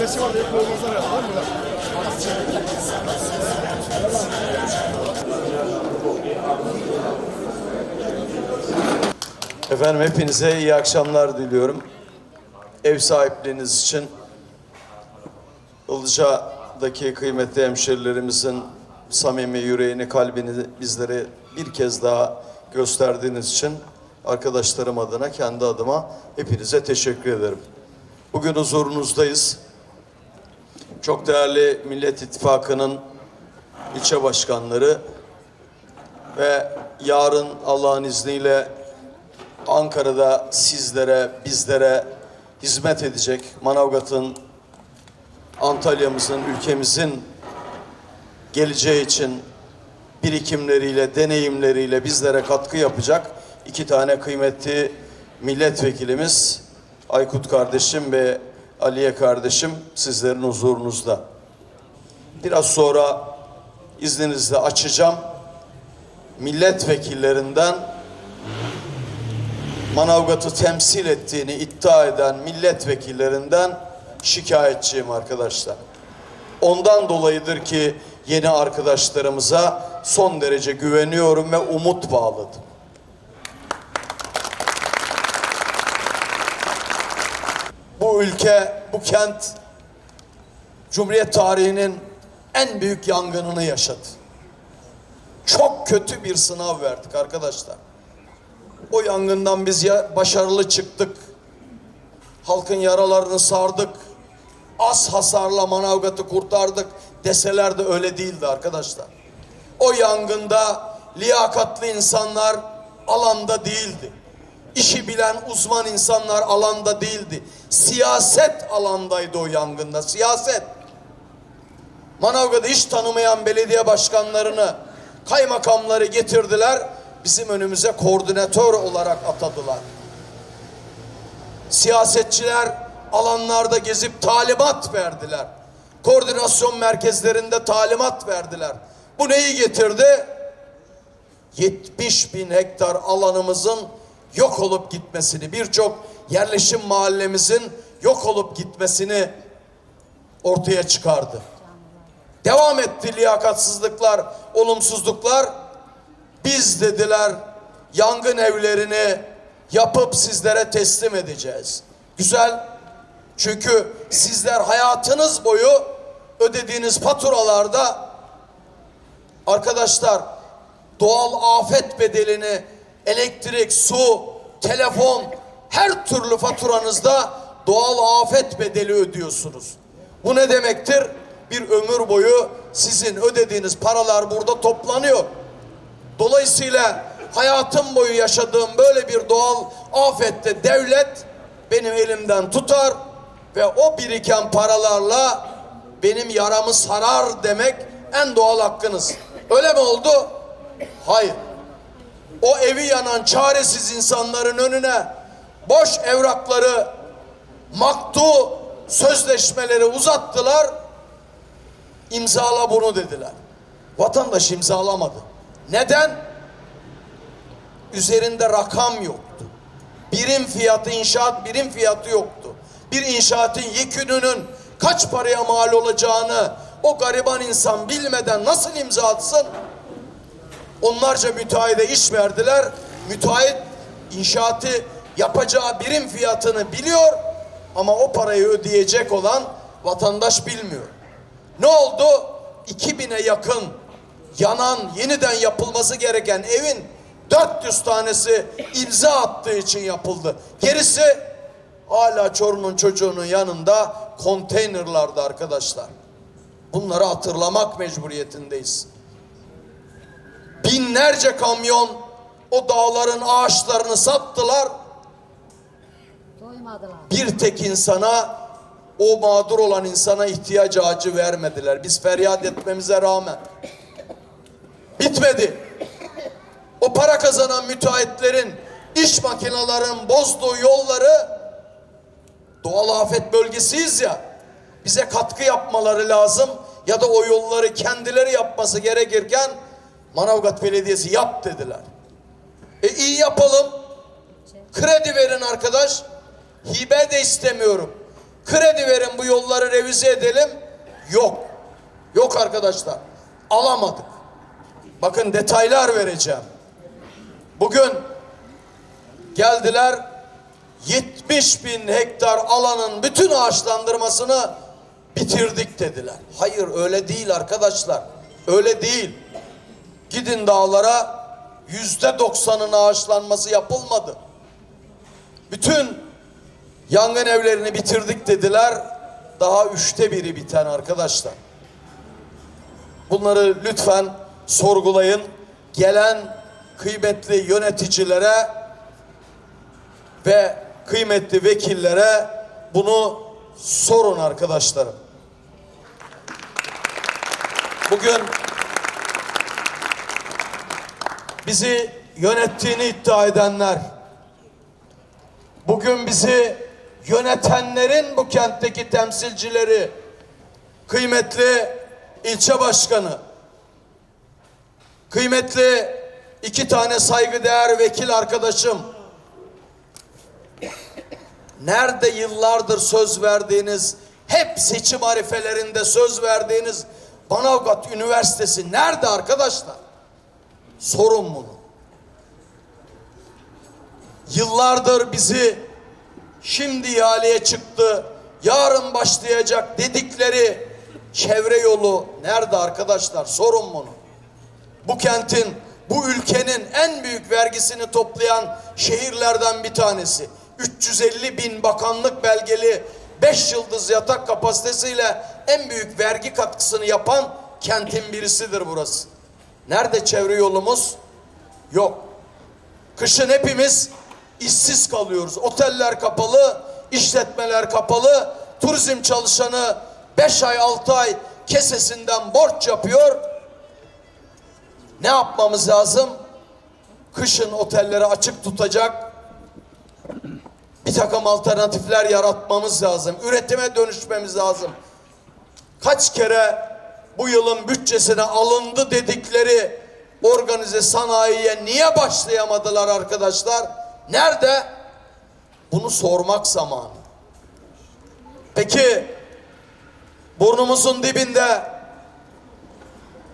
Nesi var diye koymazlar ya. Var mı lan? Efendim hepinize iyi akşamlar diliyorum. Ev sahipliğiniz için Ilıca'daki kıymetli hemşerilerimizin samimi yüreğini, kalbini bizlere bir kez daha gösterdiğiniz için arkadaşlarım adına, kendi adıma hepinize teşekkür ederim. Bugün huzurunuzdayız. Çok değerli Millet İttifakı'nın ilçe başkanları ve yarın Allah'ın izniyle Ankara'da sizlere, bizlere hizmet edecek Manavgat'ın, Antalya'mızın, ülkemizin geleceği için birikimleriyle, deneyimleriyle bizlere katkı yapacak iki tane kıymetli milletvekilimiz Aykut kardeşim ve Aliye kardeşim sizlerin huzurunuzda. Biraz sonra izninizle açacağım. Milletvekillerinden Manavgat'ı temsil ettiğini iddia eden milletvekillerinden şikayetçiyim arkadaşlar. Ondan dolayıdır ki yeni arkadaşlarımıza son derece güveniyorum ve umut bağladım. Bu ülke, bu kent Cumhuriyet tarihinin en büyük yangınını yaşadı. Çok kötü bir sınav verdik arkadaşlar. O yangından biz ya başarılı çıktık. Halkın yaralarını sardık. Az hasarla Manavgat'ı kurtardık deseler de öyle değildi arkadaşlar. O yangında liyakatlı insanlar alanda değildi. İşi bilen uzman insanlar alanda değildi. Siyaset alandaydı o yangında. Siyaset. Manavgat'ı hiç tanımayan belediye başkanlarını, kaymakamları getirdiler. Bizim önümüze koordinatör olarak atadılar. Siyasetçiler alanlarda gezip talimat verdiler. Koordinasyon merkezlerinde talimat verdiler. Bu neyi getirdi? 70 bin hektar alanımızın yok olup gitmesini, birçok yerleşim mahallemizin yok olup gitmesini ortaya çıkardı. Devam etti liyakatsızlıklar, olumsuzluklar. Biz dediler yangın evlerini yapıp sizlere teslim edeceğiz. Güzel. Çünkü sizler hayatınız boyu ödediğiniz faturalarda arkadaşlar doğal afet bedelini elektrik, su, telefon her türlü faturanızda doğal afet bedeli ödüyorsunuz. Bu ne demektir? Bir ömür boyu sizin ödediğiniz paralar burada toplanıyor. Dolayısıyla hayatım boyu yaşadığım böyle bir doğal afette devlet benim elimden tutar ve o biriken paralarla benim yaramı sarar demek en doğal hakkınız. Öyle mi oldu? Hayır. O evi yanan çaresiz insanların önüne boş evrakları, maktu sözleşmeleri uzattılar. İmzala bunu dediler. Vatandaş imzalamadı. Neden? Üzerinde rakam yoktu. Birim fiyatı, inşaat birim fiyatı yoktu. Bir inşaatın yekününün kaç paraya mal olacağını o gariban insan bilmeden nasıl imza atsın? Onlarca müteahhide iş verdiler. Müteahhit inşaatı yapacağı birim fiyatını biliyor ama o parayı ödeyecek olan vatandaş bilmiyor. Ne oldu? 2000'e yakın yanan, yeniden yapılması gereken evin 400 tanesi imza attığı için yapıldı. Gerisi hala Çorum'un çocuğunun yanında konteynerlarda arkadaşlar. Bunları hatırlamak mecburiyetindeyiz. Binlerce kamyon o dağların ağaçlarını sattılar. Doymadılar. Bir tek insana o mağdur olan insana ihtiyaç acı vermediler. Biz feryat etmemize rağmen. Bitmedi. O para kazanan müteahhitlerin, iş makinelerin bozduğu yolları doğal afet bölgesiyiz ya. Bize katkı yapmaları lazım ya da o yolları kendileri yapması gerekirken Manavgat Belediyesi yap dediler. E iyi yapalım. Kredi verin arkadaş. Hibe de istemiyorum. Kredi verin bu yolları revize edelim. Yok. Yok arkadaşlar. Alamadık. Bakın detaylar vereceğim. Bugün geldiler 70 bin hektar alanın bütün ağaçlandırmasını bitirdik dediler. Hayır öyle değil arkadaşlar. Öyle değil. Gidin dağlara yüzde doksanın ağaçlanması yapılmadı. Bütün yangın evlerini bitirdik dediler. Daha üçte biri biten arkadaşlar. Bunları lütfen sorgulayın. Gelen kıymetli yöneticilere ve kıymetli vekillere bunu sorun arkadaşlarım. Bugün bizi yönettiğini iddia edenler, bugün bizi yönetenlerin bu kentteki temsilcileri, kıymetli ilçe başkanı, kıymetli iki tane saygıdeğer vekil arkadaşım, nerede yıllardır söz verdiğiniz, hep seçim arifelerinde söz verdiğiniz Manavgat Üniversitesi nerede arkadaşlar? Sorun bunu. Yıllardır bizi şimdi ihaleye çıktı, yarın başlayacak dedikleri çevre yolu nerede arkadaşlar? Sorun bunu. Bu kentin, bu ülkenin en büyük vergisini toplayan şehirlerden bir tanesi. 350 bin bakanlık belgeli 5 yıldız yatak kapasitesiyle en büyük vergi katkısını yapan kentin birisidir burası. Nerede çevre yolumuz? Yok. Kışın hepimiz işsiz kalıyoruz. Oteller kapalı, işletmeler kapalı. Turizm çalışanı 5 ay 6 ay kesesinden borç yapıyor. Ne yapmamız lazım? Kışın otelleri açık tutacak bir takım alternatifler yaratmamız lazım. Üretime dönüşmemiz lazım. Kaç kere bu yılın bütçesine alındı dedikleri organize sanayiye niye başlayamadılar arkadaşlar? Nerede? Bunu sormak zamanı. Peki burnumuzun dibinde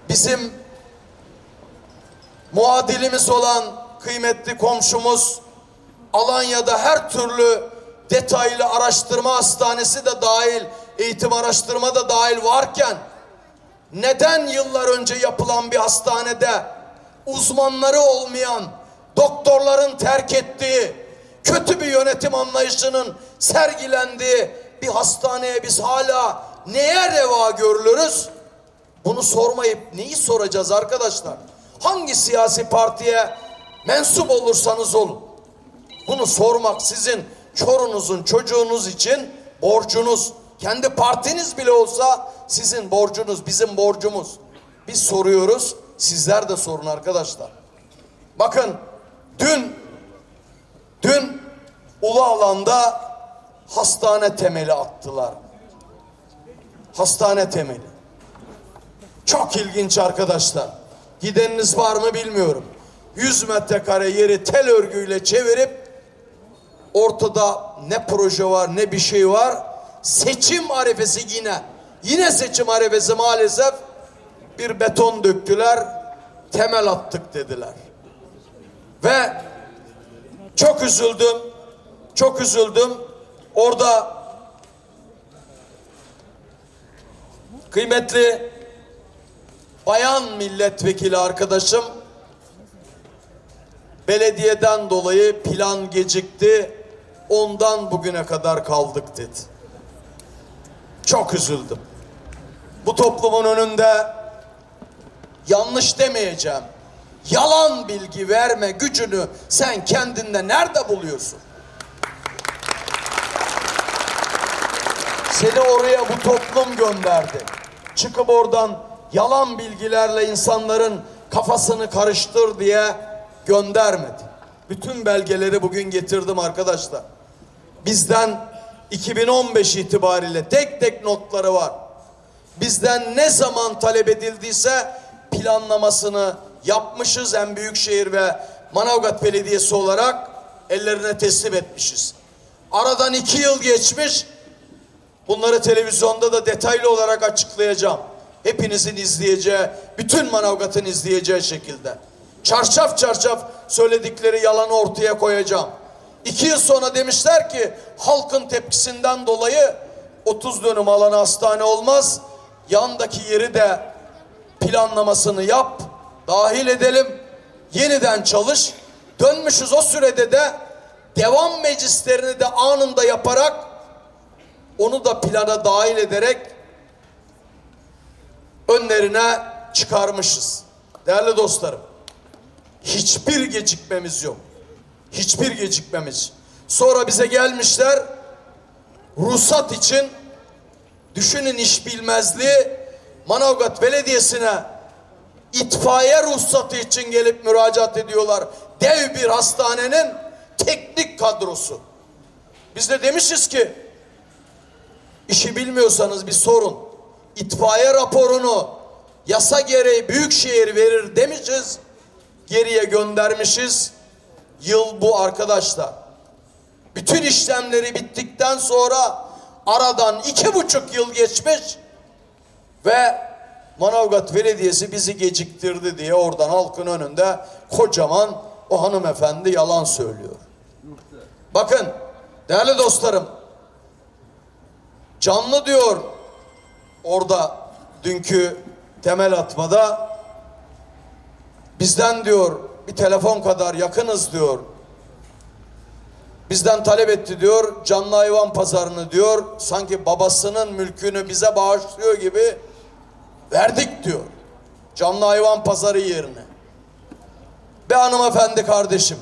bizim muadilimiz olan kıymetli komşumuz Alanya'da her türlü detaylı araştırma hastanesi de dahil, eğitim araştırma da dahil varken neden yıllar önce yapılan bir hastanede uzmanları olmayan, doktorların terk ettiği, kötü bir yönetim anlayışının sergilendiği bir hastaneye biz hala neye reva görülürüz? Bunu sormayıp neyi soracağız arkadaşlar? Hangi siyasi partiye mensup olursanız olun. Bunu sormak sizin çorunuzun çocuğunuz için borcunuz. Kendi partiniz bile olsa sizin borcunuz, bizim borcumuz. Biz soruyoruz, sizler de sorun arkadaşlar. Bakın dün dün ulu alanda hastane temeli attılar. Hastane temeli. Çok ilginç arkadaşlar. Gideniniz var mı bilmiyorum. 100 metrekare yeri tel örgüyle çevirip ortada ne proje var ne bir şey var. Seçim arifesi yine. Yine seçim arifesi maalesef bir beton döktüler. Temel attık dediler. Ve çok üzüldüm. Çok üzüldüm. Orada kıymetli bayan milletvekili arkadaşım belediyeden dolayı plan gecikti. Ondan bugüne kadar kaldık dedi. Çok üzüldüm. Bu toplumun önünde yanlış demeyeceğim. Yalan bilgi verme gücünü sen kendinde nerede buluyorsun? Seni oraya bu toplum gönderdi. Çıkıp oradan yalan bilgilerle insanların kafasını karıştır diye göndermedi. Bütün belgeleri bugün getirdim arkadaşlar. Bizden 2015 itibariyle tek tek notları var. Bizden ne zaman talep edildiyse planlamasını yapmışız en büyük şehir ve Manavgat Belediyesi olarak ellerine teslim etmişiz. Aradan iki yıl geçmiş Bunları televizyonda da detaylı olarak açıklayacağım. Hepinizin izleyeceği, bütün Manavgat'ın izleyeceği şekilde. Çarşaf çarşaf söyledikleri yalanı ortaya koyacağım. İki yıl sonra demişler ki halkın tepkisinden dolayı 30 dönüm alanı hastane olmaz. Yandaki yeri de planlamasını yap, dahil edelim, yeniden çalış. Dönmüşüz o sürede de devam meclislerini de anında yaparak onu da plana dahil ederek önlerine çıkarmışız. Değerli dostlarım, hiçbir gecikmemiz yok. Hiçbir gecikmemiz. Sonra bize gelmişler ruhsat için düşünün iş bilmezliği Manavgat Belediyesi'ne itfaiye ruhsatı için gelip müracaat ediyorlar. Dev bir hastanenin teknik kadrosu. Biz de demişiz ki işi bilmiyorsanız bir sorun. İtfaiye raporunu yasa gereği büyükşehir verir demişiz. Geriye göndermişiz. Yıl bu arkadaşlar. Bütün işlemleri bittikten sonra aradan iki buçuk yıl geçmiş ve Manavgat Belediyesi bizi geciktirdi diye oradan halkın önünde kocaman o hanımefendi yalan söylüyor. Bakın değerli dostlarım canlı diyor orada dünkü temel atmada bizden diyor bir telefon kadar yakınız diyor. Bizden talep etti diyor canlı hayvan pazarını diyor sanki babasının mülkünü bize bağışlıyor gibi verdik diyor. Canlı hayvan pazarı yerine. Be hanımefendi kardeşim.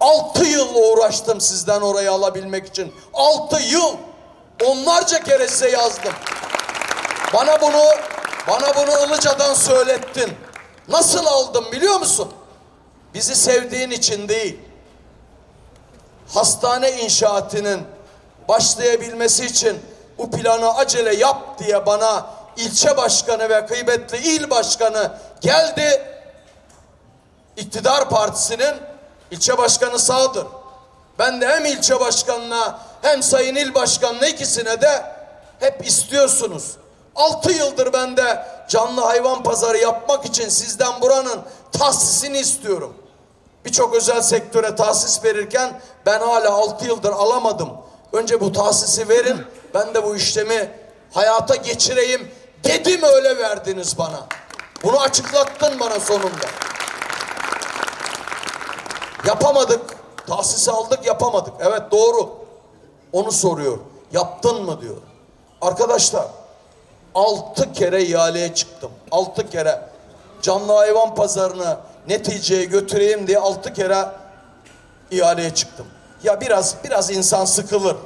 Altı yıl uğraştım sizden orayı alabilmek için. Altı yıl. Onlarca kere size yazdım. Bana bunu, bana bunu Ilıca'dan söylettin. Nasıl aldım biliyor musun? Bizi sevdiğin için değil. Hastane inşaatının başlayabilmesi için bu planı acele yap diye bana ilçe başkanı ve kıymetli il başkanı geldi. İktidar partisinin ilçe başkanı sağdır. Ben de hem ilçe başkanına hem sayın il başkanına ikisine de hep istiyorsunuz. Altı yıldır ben de canlı hayvan pazarı yapmak için sizden buranın tahsisini istiyorum. Birçok özel sektöre tahsis verirken ben hala altı yıldır alamadım. Önce bu tahsisi verin, ben de bu işlemi hayata geçireyim dedim öyle verdiniz bana. Bunu açıklattın bana sonunda. Yapamadık. Tahsisi aldık yapamadık. Evet doğru. Onu soruyor. Yaptın mı diyor. Arkadaşlar altı kere ihaleye çıktım. Altı kere. Canlı hayvan pazarını neticeye götüreyim diye altı kere ihaleye çıktım. Ya biraz biraz insan sıkılır.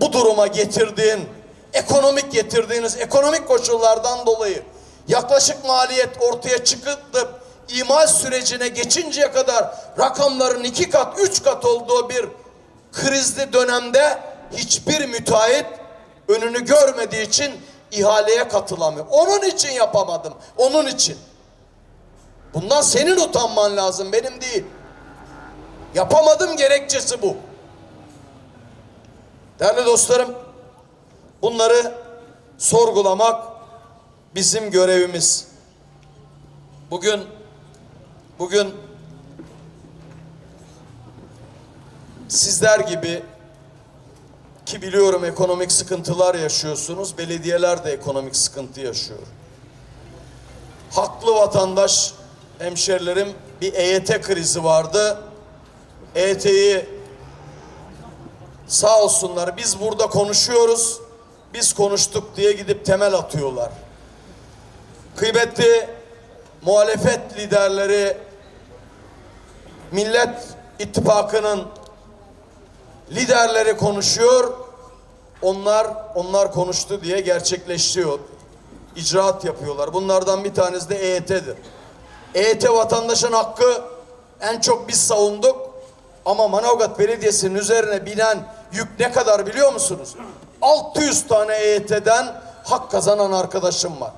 Bu duruma getirdiğin, ekonomik getirdiğiniz ekonomik koşullardan dolayı yaklaşık maliyet ortaya çıkıp imal sürecine geçinceye kadar rakamların iki kat, üç kat olduğu bir krizli dönemde hiçbir müteahhit önünü görmediği için ihaleye katılamıyor. Onun için yapamadım. Onun için. Bundan senin utanman lazım, benim değil. Yapamadım gerekçesi bu. Değerli dostlarım, bunları sorgulamak bizim görevimiz. Bugün bugün sizler gibi ki biliyorum ekonomik sıkıntılar yaşıyorsunuz. Belediyeler de ekonomik sıkıntı yaşıyor. Haklı vatandaş hemşerilerim bir EYT krizi vardı. EYT'yi sağ olsunlar biz burada konuşuyoruz. Biz konuştuk diye gidip temel atıyorlar. Kıymetli muhalefet liderleri Millet İttifakı'nın liderleri konuşuyor. Onlar onlar konuştu diye gerçekleşiyor. İcraat yapıyorlar. Bunlardan bir tanesi de EYT'dir. EYT vatandaşın hakkı en çok biz savunduk. Ama Manavgat Belediyesi'nin üzerine binen yük ne kadar biliyor musunuz? 600 tane EYT'den hak kazanan arkadaşım var.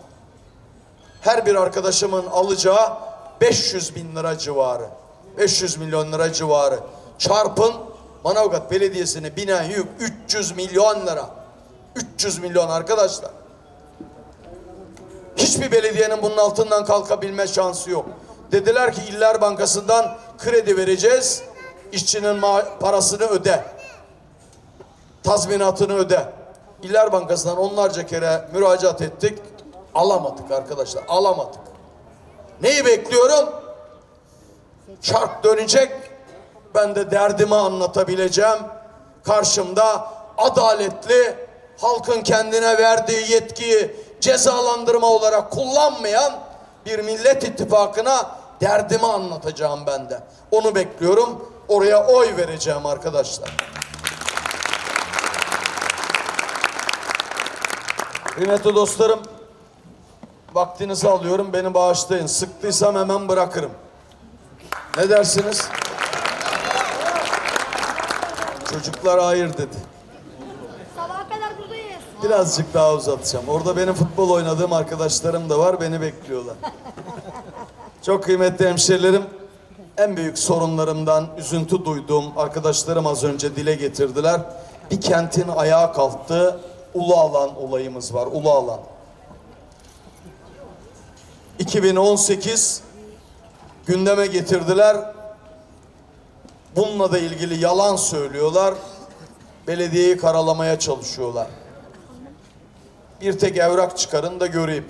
Her bir arkadaşımın alacağı 500 bin lira civarı. 500 milyon lira civarı. Çarpın Manavgat Belediyesi'ne binen yük 300 milyon lira. 300 milyon arkadaşlar. Hiçbir belediyenin bunun altından kalkabilme şansı yok. Dediler ki İller Bankası'ndan kredi vereceğiz. İşçinin parasını öde. Tazminatını öde. İller Bankası'ndan onlarca kere müracaat ettik. Alamadık arkadaşlar. Alamadık. Neyi bekliyorum? Çark dönecek. Ben de derdimi anlatabileceğim. Karşımda adaletli, halkın kendine verdiği yetkiyi cezalandırma olarak kullanmayan bir millet ittifakına derdimi anlatacağım ben de. Onu bekliyorum. Oraya oy vereceğim arkadaşlar. Kıymetli dostlarım, vaktinizi alıyorum. Beni bağışlayın. Sıktıysam hemen bırakırım. Ne dersiniz? Çocuklar hayır dedi. Sabaha kadar buradayız. Birazcık daha uzatacağım. Orada benim futbol oynadığım arkadaşlarım da var. Beni bekliyorlar. Çok kıymetli hemşerilerim. En büyük sorunlarımdan üzüntü duyduğum arkadaşlarım az önce dile getirdiler. Bir kentin ayağa kalktığı ulu alan olayımız var. Ulu alan. 2018 gündeme getirdiler. Bununla da ilgili yalan söylüyorlar. Belediyeyi karalamaya çalışıyorlar. Bir tek evrak çıkarın da göreyim.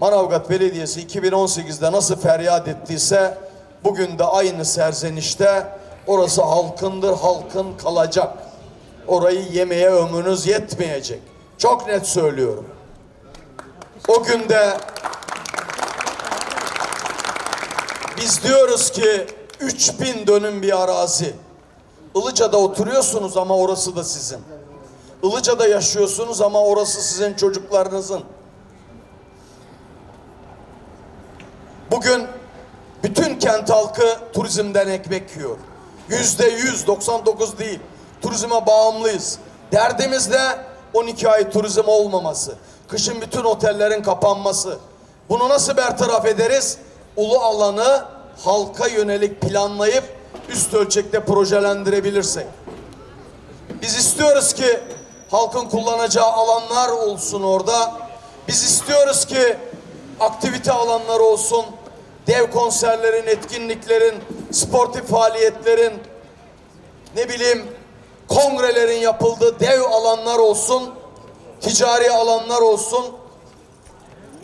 Manavgat Belediyesi 2018'de nasıl feryat ettiyse bugün de aynı serzenişte orası halkındır, halkın kalacak. Orayı yemeye ömrünüz yetmeyecek. Çok net söylüyorum. O günde biz diyoruz ki 3000 dönüm bir arazi. Ilıca'da oturuyorsunuz ama orası da sizin. Ilıca'da yaşıyorsunuz ama orası sizin çocuklarınızın. Bugün bütün kent halkı turizmden ekmek yiyor. Yüzde yüz, 99 değil. Turizme bağımlıyız. Derdimiz de 12 ay turizm olmaması. Kışın bütün otellerin kapanması. Bunu nasıl bertaraf ederiz? Ulu alanı halka yönelik planlayıp üst ölçekte projelendirebilirsek. Biz istiyoruz ki halkın kullanacağı alanlar olsun orada. Biz istiyoruz ki aktivite alanları olsun. Dev konserlerin, etkinliklerin, sportif faaliyetlerin, ne bileyim kongrelerin yapıldığı dev alanlar olsun. Ticari alanlar olsun.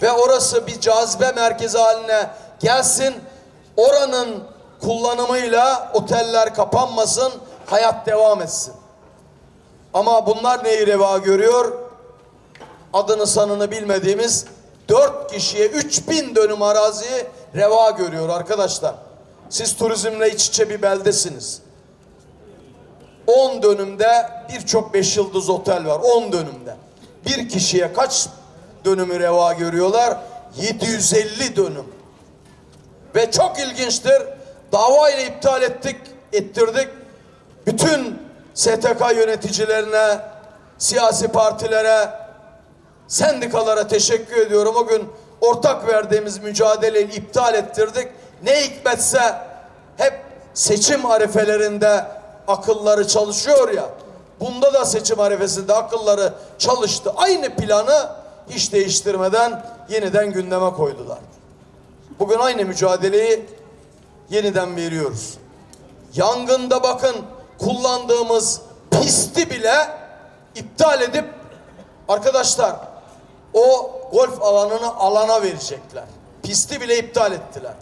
Ve orası bir cazibe merkezi haline gelsin. Oranın kullanımıyla oteller kapanmasın, hayat devam etsin. Ama bunlar neyi reva görüyor? Adını sanını bilmediğimiz dört kişiye 3000 dönüm araziyi reva görüyor arkadaşlar. Siz turizmle iç içe bir beldesiniz. 10 dönümde birçok beş yıldız otel var. 10 dönümde. Bir kişiye kaç dönümü reva görüyorlar? 750 dönüm. Ve çok ilginçtir. Dava ile iptal ettik, ettirdik. Bütün STK yöneticilerine, siyasi partilere, sendikalara teşekkür ediyorum. O gün ortak verdiğimiz mücadeleyi iptal ettirdik. Ne hikmetse hep seçim arifelerinde akılları çalışıyor ya. Bunda da seçim arifesinde akılları çalıştı. Aynı planı hiç değiştirmeden yeniden gündeme koydular. Bugün aynı mücadeleyi yeniden veriyoruz. Yangında bakın kullandığımız pisti bile iptal edip arkadaşlar o golf alanını alana verecekler. Pisti bile iptal ettiler.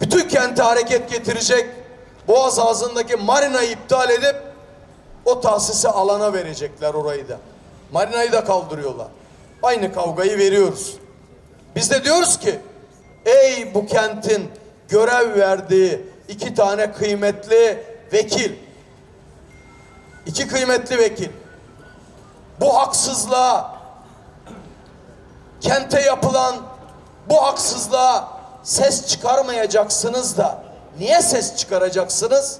Bütün kente hareket getirecek Boğaz ağzındaki marinayı iptal edip o tahsisi alana verecekler orayı da. Marinayı da kaldırıyorlar. Aynı kavgayı veriyoruz. Biz de diyoruz ki ey bu kentin görev verdiği iki tane kıymetli vekil. iki kıymetli vekil. Bu haksızlığa kente yapılan bu haksızlığa ses çıkarmayacaksınız da niye ses çıkaracaksınız?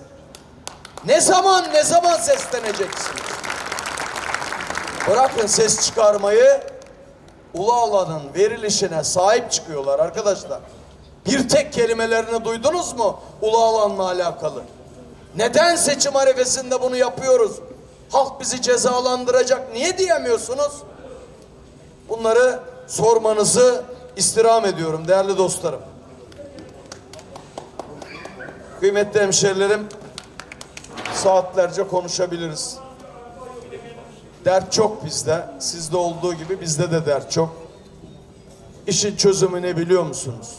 Ne zaman ne zaman sesleneceksiniz? Bırakın ses çıkarmayı ulu alanın verilişine sahip çıkıyorlar arkadaşlar. Bir tek kelimelerini duydunuz mu ulu alanla alakalı? Neden seçim arifesinde bunu yapıyoruz? Halk bizi cezalandıracak niye diyemiyorsunuz? Bunları sormanızı istirham ediyorum değerli dostlarım. Kıymetli hemşerilerim, saatlerce konuşabiliriz. Dert çok bizde. Sizde olduğu gibi bizde de dert çok. İşin çözümü ne biliyor musunuz?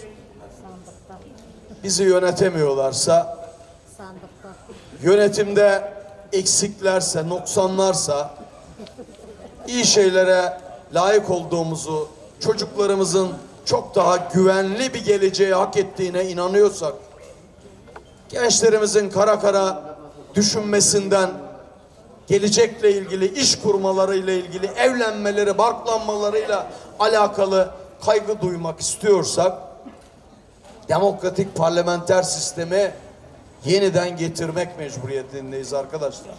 Bizi yönetemiyorlarsa, yönetimde eksiklerse, noksanlarsa, iyi şeylere layık olduğumuzu, çocuklarımızın çok daha güvenli bir geleceği hak ettiğine inanıyorsak, gençlerimizin kara kara düşünmesinden, gelecekle ilgili, iş kurmalarıyla ilgili, evlenmeleri, barklanmalarıyla alakalı kaygı duymak istiyorsak, demokratik parlamenter sistemi yeniden getirmek mecburiyetindeyiz arkadaşlar.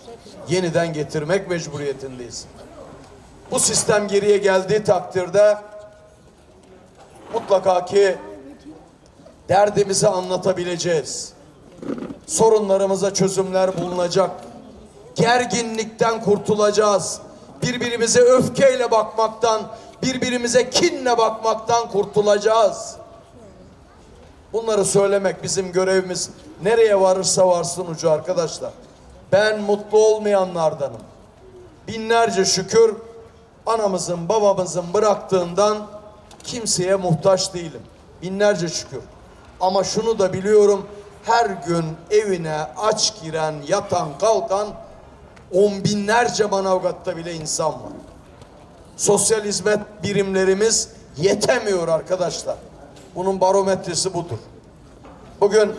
Yeniden getirmek mecburiyetindeyiz. Bu sistem geriye geldiği takdirde mutlaka ki derdimizi anlatabileceğiz. Sorunlarımıza çözümler bulunacak. Gerginlikten kurtulacağız. Birbirimize öfkeyle bakmaktan, birbirimize kinle bakmaktan kurtulacağız. Bunları söylemek bizim görevimiz. Nereye varırsa varsın ucu arkadaşlar. Ben mutlu olmayanlardanım. Binlerce şükür anamızın babamızın bıraktığından kimseye muhtaç değilim. Binlerce şükür. Ama şunu da biliyorum her gün evine aç giren, yatan, kalkan on binlerce Manavgat'ta bile insan var. Sosyal hizmet birimlerimiz yetemiyor arkadaşlar. Bunun barometresi budur. Bugün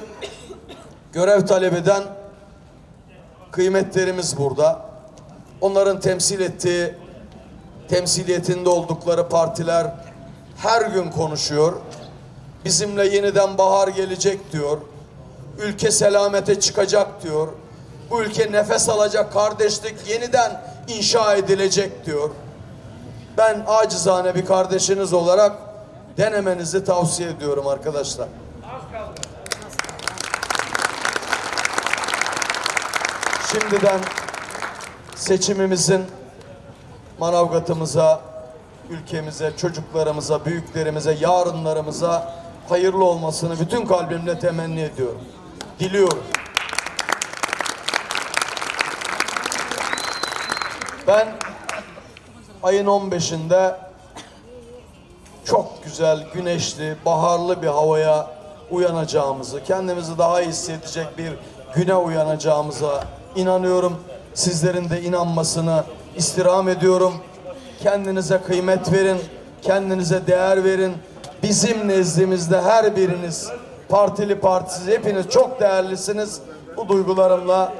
görev talep eden kıymetlerimiz burada. Onların temsil ettiği, temsiliyetinde oldukları partiler her gün konuşuyor. Bizimle yeniden bahar gelecek diyor. Ülke selamete çıkacak diyor. Bu ülke nefes alacak kardeşlik yeniden inşa edilecek diyor. Ben acizane bir kardeşiniz olarak denemenizi tavsiye ediyorum arkadaşlar. Şimdiden seçimimizin Manavgat'ımıza, ülkemize, çocuklarımıza, büyüklerimize, yarınlarımıza hayırlı olmasını bütün kalbimle temenni ediyorum. Diliyorum. Ben ayın 15'inde çok güzel, güneşli, baharlı bir havaya uyanacağımızı, kendimizi daha iyi hissedecek bir güne uyanacağımıza inanıyorum. Sizlerin de inanmasını istirham ediyorum. Kendinize kıymet verin, kendinize değer verin. Bizim nezdimizde her biriniz partili partisiz hepiniz çok değerlisiniz. Bu duygularımla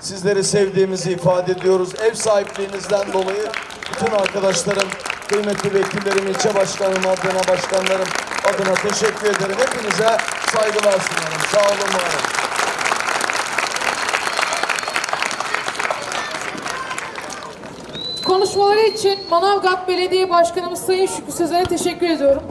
sizleri sevdiğimizi ifade ediyoruz. Ev sahipliğinizden dolayı bütün arkadaşlarım, kıymetli vekillerim, ilçe başkanım adına, başkanlarım adına teşekkür ederim. Hepinize saygılar sunarım. Sağ olun, var. Konuşmaları için Manavgat Belediye Başkanımız Sayın Şükrü Sezer'e teşekkür ediyorum.